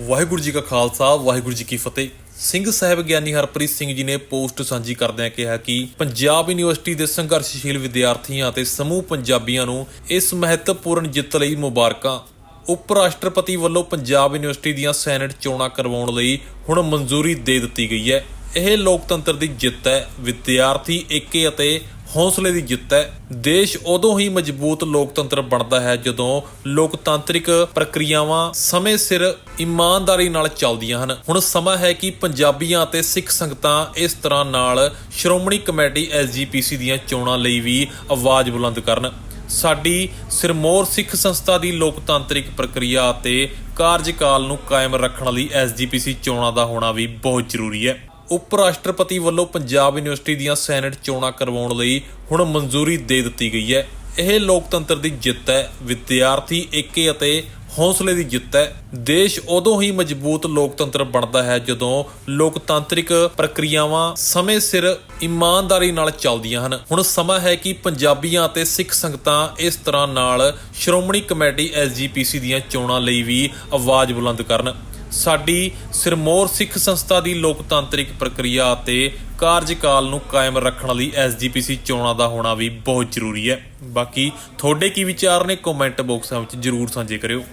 ਵਾਹਿਗੁਰੂ ਜੀ ਕਾ ਖਾਲਸਾ, ਵਾਹਿਗੁਰੂ ਜੀ ਕੀ ਫਤਿਹ। ਸਿੰਘ ਸਾਹਿਬ ਗਿਆਨੀ ਹਰਪ੍ਰੀਤ ਸਿੰਘ ਜੀ ਨੇ ਪੋਸਟ ਸਾਂਝੀ ਕਰਦਿਆਂ ਕਿਹਾ ਕਿ ਪੰਜਾਬ ਯੂਨੀਵਰਸਿਟੀ ਦੇ ਸੰਘਰਸ਼ਸ਼ੀਲ ਵਿਦਿਆਰਥੀਆਂ ਅਤੇ ਸਮੂਹ ਪੰਜਾਬੀਆਂ ਨੂੰ ਇਸ ਮਹੱਤਵਪੂਰਨ ਜਿੱਤ ਲਈ ਮੁਬਾਰਕਾਂ। ਉਪ ਰਾਸ਼ਟਰਪਤੀ ਵੱਲੋਂ ਪੰਜਾਬ ਯੂਨੀਵਰਸਿਟੀ ਦੀਆਂ ਸੈਨੇਟ ਚੋਣਾਂ ਕਰਵਾਉਣ ਲਈ ਹੁਣ ਮਨਜ਼ੂਰੀ ਦੇ ਦਿੱਤੀ ਗਈ ਹੈ। ਇਹ ਲੋਕਤੰਤਰ ਦੀ ਜਿੱਤ ਹੈ, ਵਿਦਿਆਰਥੀ ਏਕੇ ਅਤੇ ਹੌਸਲੇ ਦੀ ਜਿੱਤ ਹੈ। ਦੇਸ਼ ਉਦੋਂ ਹੀ ਮਜ਼ਬੂਤ ਲੋਕਤੰਤਰ ਬਣਦਾ ਹੈ ਜਦੋਂ ਲੋਕਤਾਂਤਰਿਕ ਪ੍ਰਕਿਰਿਆਵਾਂ ਸਮੇਂ ਸਿਰ ਇਮਾਨਦਾਰੀ ਨਾਲ ਚੱਲਦੀਆਂ ਹਨ। ਹੁਣ ਸਮਾਂ ਹੈ ਕਿ ਪੰਜਾਬੀਆਂ ਅਤੇ ਸਿੱਖ ਸੰਗਤਾਂ ਇਸ ਤਰ੍ਹਾਂ ਨਾਲ ਸ਼੍ਰੋਮਣੀ ਕਮੇਟੀ ਐਸਜੀਪੀਸੀ ਦੀਆਂ ਚੋਣਾਂ ਲਈ ਵੀ ਆਵਾਜ਼ ਬੁਲੰਦ ਕਰਨ। ਸਾਡੀ ਸਿਰਮੌਰ ਸਿੱਖ ਸੰਸਥਾ ਦੀ ਲੋਕਤਾਂਤਰਿਕ ਪ੍ਰਕਿਰਿਆ ਅਤੇ ਕਾਰਜਕਾਲ ਨੂੰ ਕਾਇਮ ਰੱਖਣ ਲਈ ਐਸਜੀਪੀਸੀ ਚੋਣਾਂ ਦਾ ਹੋਣਾ ਵੀ ਬਹੁਤ ਜ਼ਰੂਰੀ ਹੈ। ਉਪ ਰਾਸ਼ਟਰਪਤੀ ਵੱਲੋਂ ਪੰਜਾਬ ਯੂਨੀਵਰਸਿਟੀ ਦੀਆਂ ਸੈਨੇਟ ਚੋਣਾਂ ਕਰਵਾਉਣ ਲਈ ਹੁਣ ਮਨਜ਼ੂਰੀ ਦੇ ਦਿੱਤੀ ਗਈ ਹੈ। ਇਹ ਲੋਕਤੰਤਰ ਦੀ ਜਿੱਤ ਹੈ, ਵਿਦਿਆਰਥੀ ਏਕੇ ਅਤੇ ਹੌਸਲੇ ਦੀ ਜਿੱਤ ਹੈ। ਦੇਸ਼ ਉਦੋਂ ਹੀ ਮਜ਼ਬੂਤ ਲੋਕਤੰਤਰ ਬਣਦਾ ਹੈ ਜਦੋਂ ਲੋਕਤਾਂਤਰਿਕ ਪ੍ਰਕਿਰਿਆਵਾਂ ਸਮੇਂ ਸਿਰ ਇਮਾਨਦਾਰੀ ਨਾਲ ਚੱਲਦੀਆਂ ਹਨ। ਹੁਣ ਸਮਾਂ ਹੈ ਕਿ ਪੰਜਾਬੀਆਂ ਅਤੇ ਸਿੱਖ ਸੰਗਤਾਂ ਇਸ ਤਰ੍ਹਾਂ ਨਾਲ ਸ਼੍ਰੋਮਣੀ ਕਮੇਟੀ ਐਸਜੀਪੀਸੀ ਦੀਆਂ ਚੋਣਾਂ ਲਈ ਵੀ ਆਵਾਜ਼ ਬੁਲੰਦ ਕਰਨ। ਸਾਡੀ ਸਿਰਮੌਰ ਸਿੱਖ ਸੰਸਥਾ ਦੀ ਲੋਕਤਾਂਤਰਿਕ ਪ੍ਰਕਿਰਿਆ ਅਤੇ ਕਾਰਜਕਾਲ ਨੂੰ ਕਾਇਮ ਰੱਖਣ ਲਈ ਐਸਜੀਪੀਸੀ ਚੋਣਾਂ ਦਾ ਹੋਣਾ ਵੀ ਬਹੁਤ ਜ਼ਰੂਰੀ ਹੈ। ਬਾਕੀ ਤੁਹਾਡੇ ਕੀ ਵਿਚਾਰ ਨੇ? ਕਮੈਂਟ ਬਾਕਸਾਂ ਵਿੱਚ ਜਰੂਰ ਸਾਂਝੇ ਕਰਿਓ।